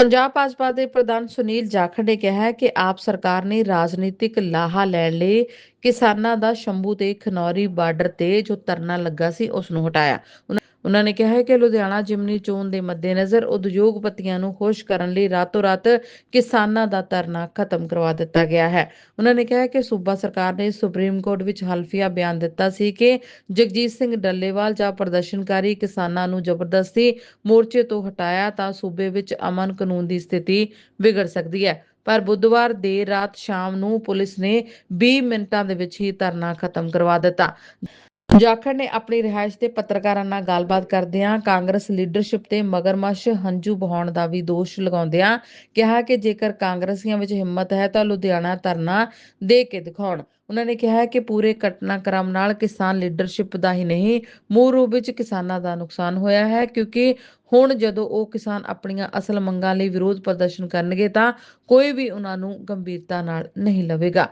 ਪੰਜਾਬ ਭਾਜਪਾ ਦੇ ਪ੍ਰਧਾਨ ਸੁਨੀਲ ਜਾਖੜ ਨੇ ਕਿਹਾ ਹੈ ਕਿ ਆਪ ਸਰਕਾਰ ਨੇ ਰਾਜਨੀਤਿਕ ਲਾਹਾ ਲੈਣ ਲਈ ਕਿਸਾਨਾਂ ਦਾ ਸ਼ੰਭੂ ਤੇ ਖਨੌਰੀ ਬਾਰਡਰ ਤੇ ਜੋ ਧਰਨਾ ਲੱਗਾ ਸੀ, ਉਸ ਨੂੰ ਹਟਾਇਆ। ਉਨ੍ਹਾਂ- ਨੇ ਕਿਹਾ ਹੈ ਕਿ ਲੁਧਿਆਣਾ ਜਿਮਨੀ ਚੋਣ ਦੇ ਮੱਦੇਨਜ਼ਰ ਉਦਯੋਗਪਤੀਆਂ ਨੂੰ ਖੁਸ਼ ਕਰਨ ਲਈ ਰਾਤੋਂ ਰਾਤ ਕਿਸਾਨਾਂ ਦਾ ਧਰਨਾ ਖਤਮ ਕਰਵਾ ਦਿੱਤਾ ਗਿਆ ਹੈ। ਉਨ੍ਹਾਂ ਨੇ ਕਿਹਾ ਕਿ ਸੂਬਾ ਸਰਕਾਰ ਨੇ ਸੁਪਰੀਮ ਕੋਰਟ ਵਿੱਚ ਹਲਫੀਆ ਬਿਆਨ ਦਿੱਤਾ ਸੀ ਕਿ ਜਗਜੀਤ ਸਿੰਘ ਡੱਲੇਵਾਲ ਜਾਂ ਪ੍ਰਦਰਸ਼ਨਕਾਰੀ ਕਿਸਾਨਾਂ ਨੂੰ ਜ਼ਬਰਦਸਤੀ ਮੋਰਚੇ ਤੋਂ ਹਟਾਇਆ ਤਾਂ ਸੂਬੇ ਵਿੱਚ ਅਮਨ ਕਾਨੂੰਨ ਦੀ ਸਥਿਤੀ ਵਿਗੜ ਸਕਦੀ ਹੈ। ਪਰ ਬੁੱਧਵਾਰ ਦੇਰ ਰਾਤ ਸ਼ਾਮ ਨੂੰ ਪੁਲਿਸ ਨੇ 20 ਮਿੰਟਾਂ ਦੇ ਵਿੱਚ ਹੀ ਧਰਨਾ ਖਤਮ ਕਰਵਾ ਦਿੱਤਾ। ਜਾਖੜ ਨੇ ਆਪਣੀ ਰਿਹਾਇਸ਼ ਤੇ ਪੱਤਰਕਾਰਾਂ ਨਾਲ ਗੱਲਬਾਤ ਕਰਦਿਆਂ ਕਾਂਗਰਸ ਲੀਡਰਸ਼ਿਪ ਤੇ ਮਗਰਮੱਛ ਹੰਝੂ ਬਹਾਉਣ ਦਾ ਵੀ ਦੋਸ਼ ਲਗਾਉਂਦਿਆਂ ਕਿਹਾ ਕਿ ਜੇਕਰ ਕਾਂਗਰਸੀਆਂ ਵਿੱਚ ਹਿੰਮਤ ਹੈ ਤਾਂ ਲੁਧਿਆਣਾ ਧਰਨਾ ਦੇ ਕੇ ਦਿਖਾਉਣ। ਉਹਨਾਂ ਨੇ ਕਿਹਾ ਕਿ ਪੂਰੇ ਘਟਨਾਕ੍ਰਮ ਨਾਲ ਕਿਸਾਨ ਲੀਡਰਸ਼ਿਪ ਦਾ ਹੀ ਨਹੀਂ, ਮੂਲ ਰੂਪ ਵਿੱਚ ਕਿਸਾਨਾਂ ਦਾ ਨੁਕਸਾਨ ਹੋਇਆ ਹੈ, ਕਿਉਂਕਿ ਹੁਣ ਜਦੋਂ ਉਹ ਕਿਸਾਨ ਆਪਣੀਆਂ ਅਸਲ ਮੰਗਾਂ ਲਈ ਵਿਰੋਧ ਪ੍ਰਦਰਸ਼ਨ ਕਰਨਗੇ ਤਾਂ ਕੋਈ ਵੀ ਉਹਨਾਂ ਨੂੰ ਗੰਭੀਰਤਾ ਨਾਲ ਨਹੀਂ ਲਵੇਗਾ।